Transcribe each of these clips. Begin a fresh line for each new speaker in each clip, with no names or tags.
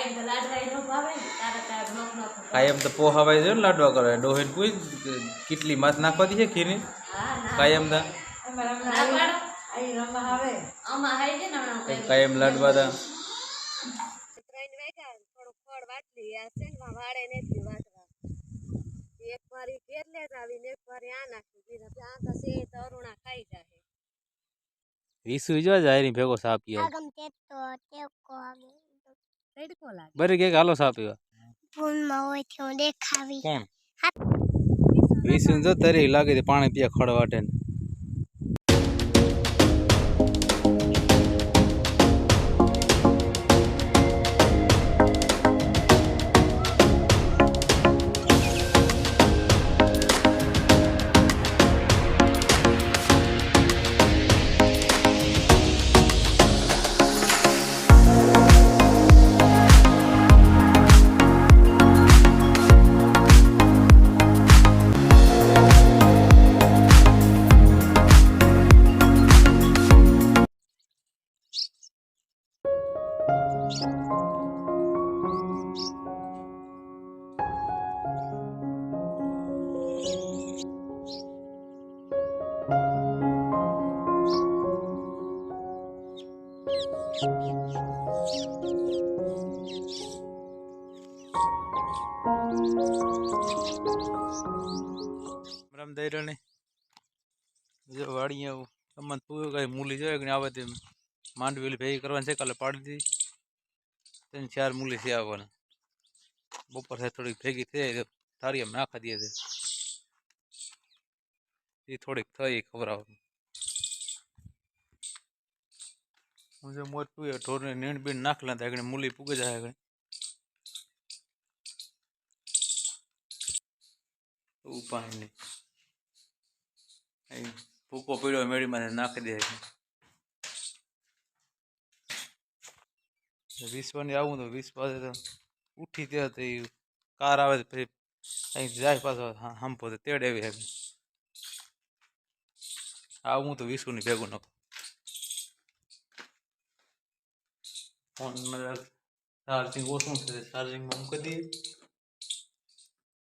કાયમ તો લાડવાય નો ભાવે ને તારે તારે નોખ નોખ
કાયમ તો પોહાવાય છે ને લાડવા કરે ડોહીન પૂછ કેટલી માથ નાખવા દી છે ખીરની
હા ના
કાયમ દા
ના પાડો આમાં હાઈ છે ને હમણાં કઈ
કાયમ લાડવા દા
ત્રણ વાગ્યા થોડુંક ફળ વાટલી આ શેંગમાં વાળે નથી વાટવા એક વારી ઘેર લે જ આવીને એક વારી આ નાખી દીધા આ તો સે તરુણા ખાઈ જાય
વિસુ જો જાય ભેગો સાપ પીવા
આગમ તેતો તેકો આગે
તડકો લાગે.
બરી કે હાલો સા પીવા.
ફૂલમાં હોય તો દેખાવી.
કોણ વિસુ જો તરી લાગે છે પાણી ખડવાટે ખડ વાટે ને. રામ દૈરાણી જો વાડી આવું તમને તું કઈ મૂલી જોઈએ કે આવે તે માંડવી ઓલી ભેગી કરવાની છે કાલે પાડી દીધી ત્રણ ચાર મૂલી છે આવવાના બપોર થાય થોડીક ભેગી થઈ જાય થારી એમ નાખા દે છે એ થોડીક થઈ ખબર આવે હું જો મોર તું ઢોરને નીણ બીણ નાખલા તો આગળ મૂલી પૂગે જાય આગળ ઉપાય નહીં. ભૂકો પીડ્યો મેળીમાં નાખી દે વિશ્વની આવું તો વિશ્વ તો ઉઠી તે તો એ કાર આવે પછી અહીં જાય પાછો હંપો તો તેડ એવી હે આવું તો વિશ્વની ભેગું નાખું ફોન ચાર્જિંગ ઓછું છે ચાર્જિંગમાં મૂકી દઈએ.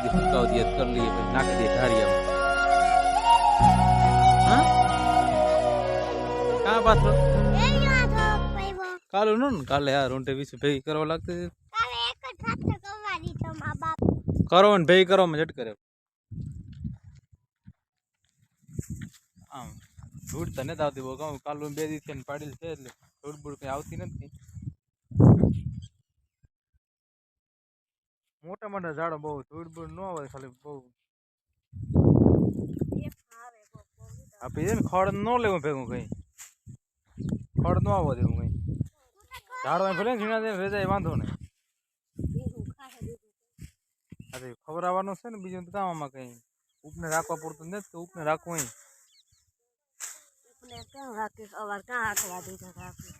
એક દી ફૂકાવ દઈએ તો કરી લઈએ પછી નાખી દઈએ ઢારિયામાં હા કાં પાછળ
એ યો તો પૈવો
કાલે નો ને કાલે હા રોંટે વિશ્વ ભેગી કરવા લાગતી હતી
કાલે એક જ સાથે કમાડી તો મા બાપ
કરો ને ભેગી કરવામાં જટ કરે આમ ધૂળ તો નથી આવતી બહુ કહું કાલું બે દિવસે ને પાડેલ છે એટલે ધૂળ બૂળ કઈ આવતી નથી મોટા મોટા ઝાડો બહુ ધૂળ બૂળ ન હોય ખાલી બહુ. આપી દે ને ખડ ન લેવું ભેગું કઈ. ખડ ન આવવા દેવું કઈ. ઝાડો ભલે ઝીણા દે વેચાય વાંધો નહીં. અરે ખબર આવવાનું છે ને બીજું કામ આમાં કઈ. ઉપને રાખવા પૂરતું નથી તો ઉપને રાખવું
ઉપને ક્યાં રાખીશ? અવાર ક્યાં હાથવા દીધા રાખી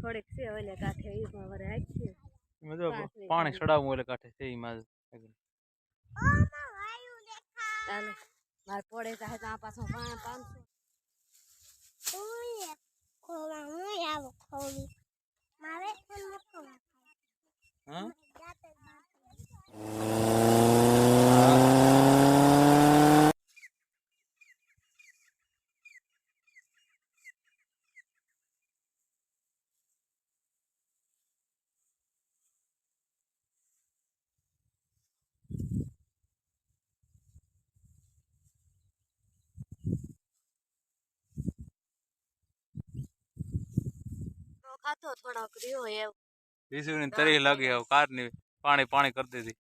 થોડીક છે ઓલે કાંઠે એ પણ વરે
એમાં જો પાણી ચડાવું એટલે કાંઠે છે એમાં.
ચાલો મારે પડે ચાહે ત્યાં પાછું પાંચ પાંચસો
ખોવા હું આવો ખોવી. મારે પણ
હા?
હતો થોડોક રહ્યો એવો
વિસુની તરી લાગી આવ કારની પાણી પાણી કરી દીધી.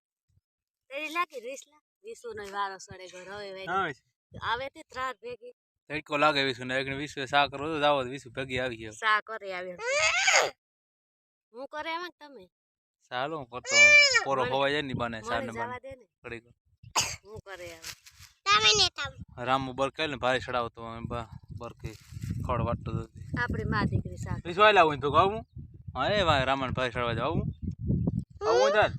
તરી લાગી રીસલા વિસુ નો વારો સડે ઘર હવે આવે તે ત્રાસ ભેગી.
તડકો લાગે વિસુ ને એકને વિસુ સા કરો તો જાવ વિસુ ભેગી આવી ગયો.
સા કરે આવે હું કરે એમ તમે?
હું કરતો પોરો ખવાઈ જાય ની બને સાર ને. બને
હું કરે આવે
ને
રામ બર કે ને ભારે ચડાવતો અમે બ- બર કે ખડ વાટતો
આપણી મા દીકરી સાથે.
વિસુ લાવું તો ગાવું હા. એ ભાઈ રામણ ભારે ચડવા જાવું આવું ચાલ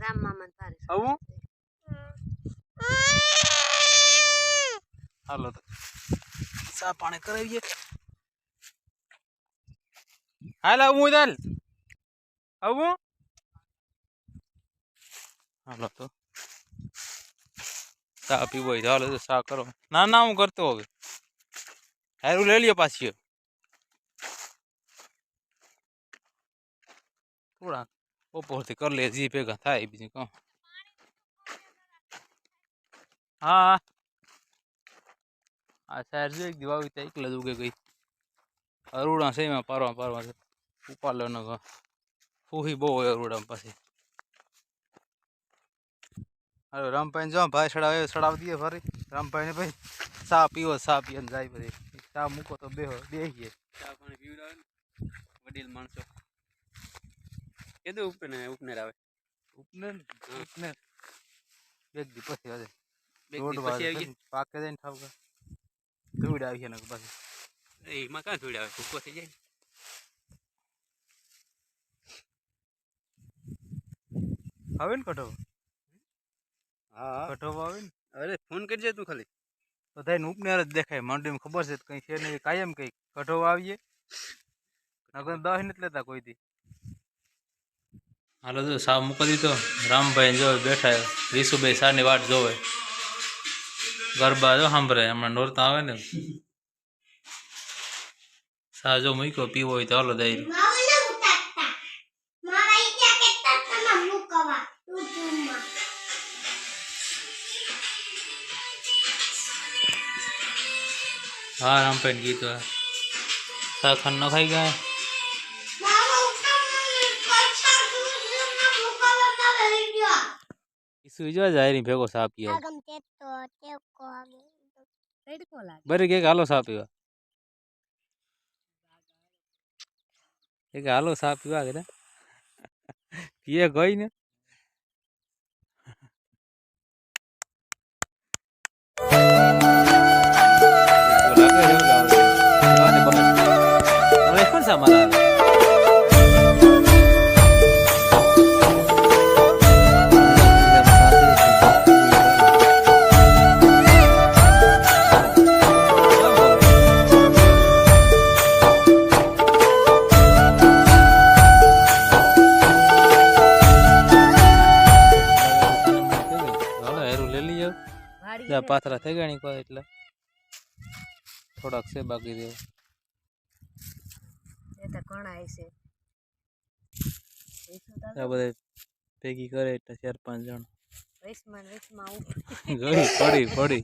રામ મામા પારે
આવું હાલો તો. સા પાણી કરાવીએ. હાલ આવું ચાલ આવું હાલો તો. ચા પીવો હોય તો હાલો તો ચા કરો ના ના હું કરતો હવે હારું લઈ લ્યો પાછી થોડા બપોરથી કરી લે જી ભેગા થાય બીજું કહું હા આ સાર જો એક દિવાળી તો એકલા જ ઉગે ગઈ અરુડા છે એમાં પારવા પારવા છે ઉપાડલો ન ફૂહી બહુ હોય અરુડામાં પાછી અરે રામભાઈ જો ભાઈ સડાવે સડાવી દઈએ ફરી. રામભાઈ ને ભાઈ ચા પીવો ચા પીએ ને જાય પછી ચા મૂકો તો બેહો બેહીએ.
ચા પાણી પીવડાવે વડીલ માણસો. કીધું ઉપને ઉપનેર આવે?
ઉપને ઉપને એક દી પછી આવે
બે દી પછી આવી
છે પાકે જાય ને ઠાવકા. ધૂળ આવી છે ને પાછી.
એમાં ક્યાં ધૂળ આવે? ભૂકો થઈ જાય
હવે ને કઠો
હા
કઠો આવે ને
અરે ફોન કરજે તું ખાલી.
તો થાય ને ઉપનેર જ દેખાય મંડીમાં ખબર છે કઈ છે નહીં કાયમ કઈ કઠો આવીએ. નગર દસ નથી લેતા કોઈથી હાલો તો સાવ મૂકી દીધો. રામભાઈ જો બેઠા રીસુભાઈ સાની વાટ જોવે. ગરબા જો સાંભળે હમણાં નોરતા આવે ને. સા જો મૂક્યો પીવો હોય તો હાલો દઈ હા રામભાઈ ગીત સા ખાન ન ખાઈ ગયા
માવા ઉતારવાનું કરતા યુટ્યુબમાં મુકવામાં વિડિયો
ઈસુ જો જાયરી ભેગો સા પીએ
આગમ તે તો તે કો આગે
તડકો લાગે
બરી કે હાલો સા પીવા એ કે હાલો સા પીવા કે પીએ ગઈ ને જા પાથરા થઈ ગયા એટલે. થોડાક છે બાકી રહ્યો.
એ તો ઘણા છે.
આ બધા ભેગી કરે એટલે ચાર પાંચ જણ.
વૈસમાં વૈસમાં
ગઈ પડી પડી.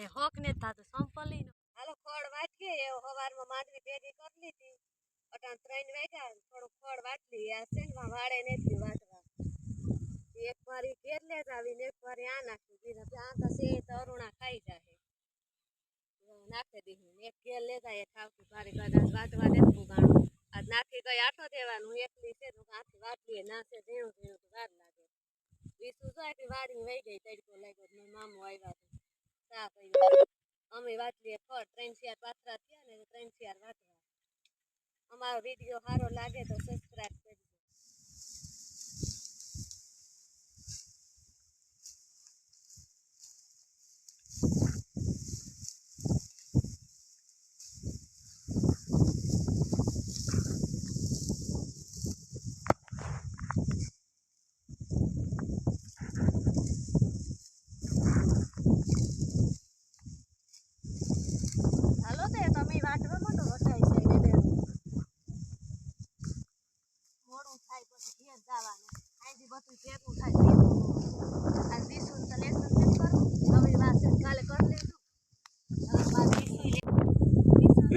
એ હોક ને થાતું સંપલી નો હાલો ખડ વાટકે એ હવારમાં માંડવી ભેગી કરી લીધી. અટાણ ત્રણ વાગ્યા. થોડું ખડ વાટલી. આ ને વાળે નથી વાટવા એક વારી ઘેર લે આવીને એક વારી આ નાખી દીધા. આ ખાઈ જાય દીધું એક લેતા એ નાખી ગઈ આઠો દેવાનું, એકલી છે તો આથી વાટલીએ નાખે ઝીણું ઝીણું વાર લાગે. વીસું તો આટલી વહી ગઈ, તડકો લાગ્યો મારા મામો અમે વાટલીએ ખડ ત્રણ ચાર થયા ને ત્રણ અમારો વીડિયો સારો લાગે તો સબસ્ક્રાઈબ કરજો.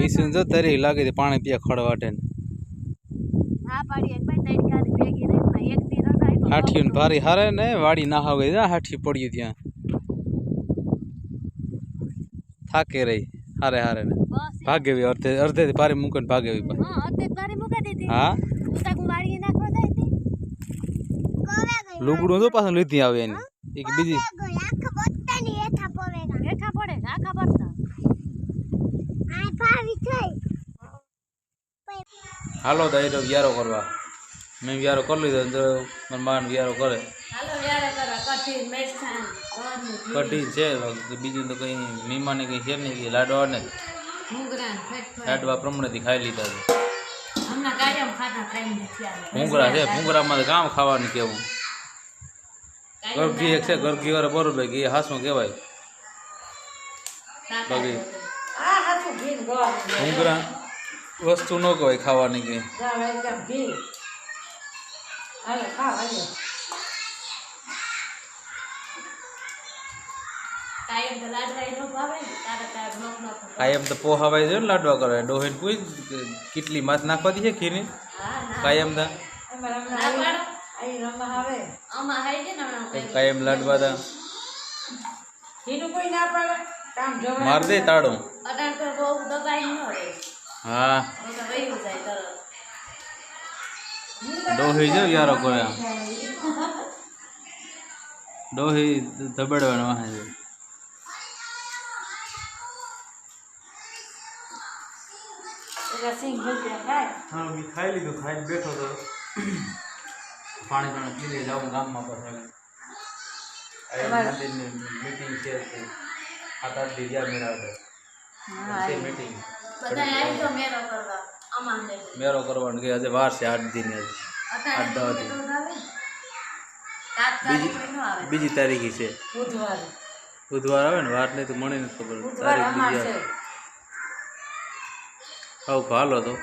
આઈસ્યું જો તરી લાગે છે પાણી પીયા ખડ વાટે ને
ના પાડીએ ને ભાઈ તડકાની ભેગી રહી ને એક દી રન આપ્યો
હાઠીયું ને ભારી હારે ને વાડી ના આવે જા હાઠી પડ્યું ત્યાં થાકે રહી હારે હારે ને
બસ
ભાગે એવી અડધે અડધેથી ભારી મૂકે ને ભાગે એવી પાછી.
હા અત્યારે તારી મૂકી દીધી
હા
ઉતાક વાળીએ નાખવા જાય હતી
કોવે ગઈ
લુગડું તો પાછું લીધી આવે એની એક બીજી હાલો તો તો વ્યારો કરવા. મેં વ્યારો કરી લીધો ને તો મારા માન વ્યારો કરે.
હાલો કઠી
છે બીજું તો કંઈ મીમાને કંઈ છે નહીં કે લાડવા ને. લાડવા પ્રમાણેથી ખાઈ લીધા છે. ભૂંગળા છે ભૂંગરામાં તો કામ ખાવાનું કેવું? ગરગી એક છે ગરગી વાળા બરોબર કે એ હાસું કહેવાય. બાકી
જ આ હાથું ઘી ને ગોળ ને
ભૂંગળા વસ્તુ ન કહેવાય ખાવાની કંઈ
જાવ એકદમ ઘી હાલો ખાવ હાલો કાયમ તો લાડવા ય ન ભાવે ને તારે તારે નોખ નોખ
કાયમ તો પોહાવાય છે ને લાડવા કરે ડોહીને પૂછ કે કેટલી માથ નાખવાથી છે ખીરની
હા ના
કાયમ તા
ના પાડો અહીં રમવા આવે આમાં હાઈ છે ને હમણાં
કંઈ કાયમ લાડવા તા
ઘીનું કોઈ ના પાડે કામ જોવા
માર દે તાળું
અટાણ તો બહુ દબાઈ ન રહે
હા
નહીં તો વહી જાય તરત
ડોહી જો યારો કરે ડોહી ધબડવાના વાહે છે
એટલે સિંગ ભજીયા ખાય
હા મેં ખાઈ લીધું ખાઈને બેઠો તો પાણી પાણી પી લઈ જાઉં ગામમાં પાછા મંદિરની મીટિંગ છે તે સાત આઠ દી ગયા મેરા કરવાનું કે આજે વાર છે આઠ દિન આઠ દવા
દિન. આવે.
બીજી તારીખે છે.
બુધવાર.
આવે ને? વાર નહીં તો મને નથી ખબર. તારીખ બીજી આવે. ભાલો તો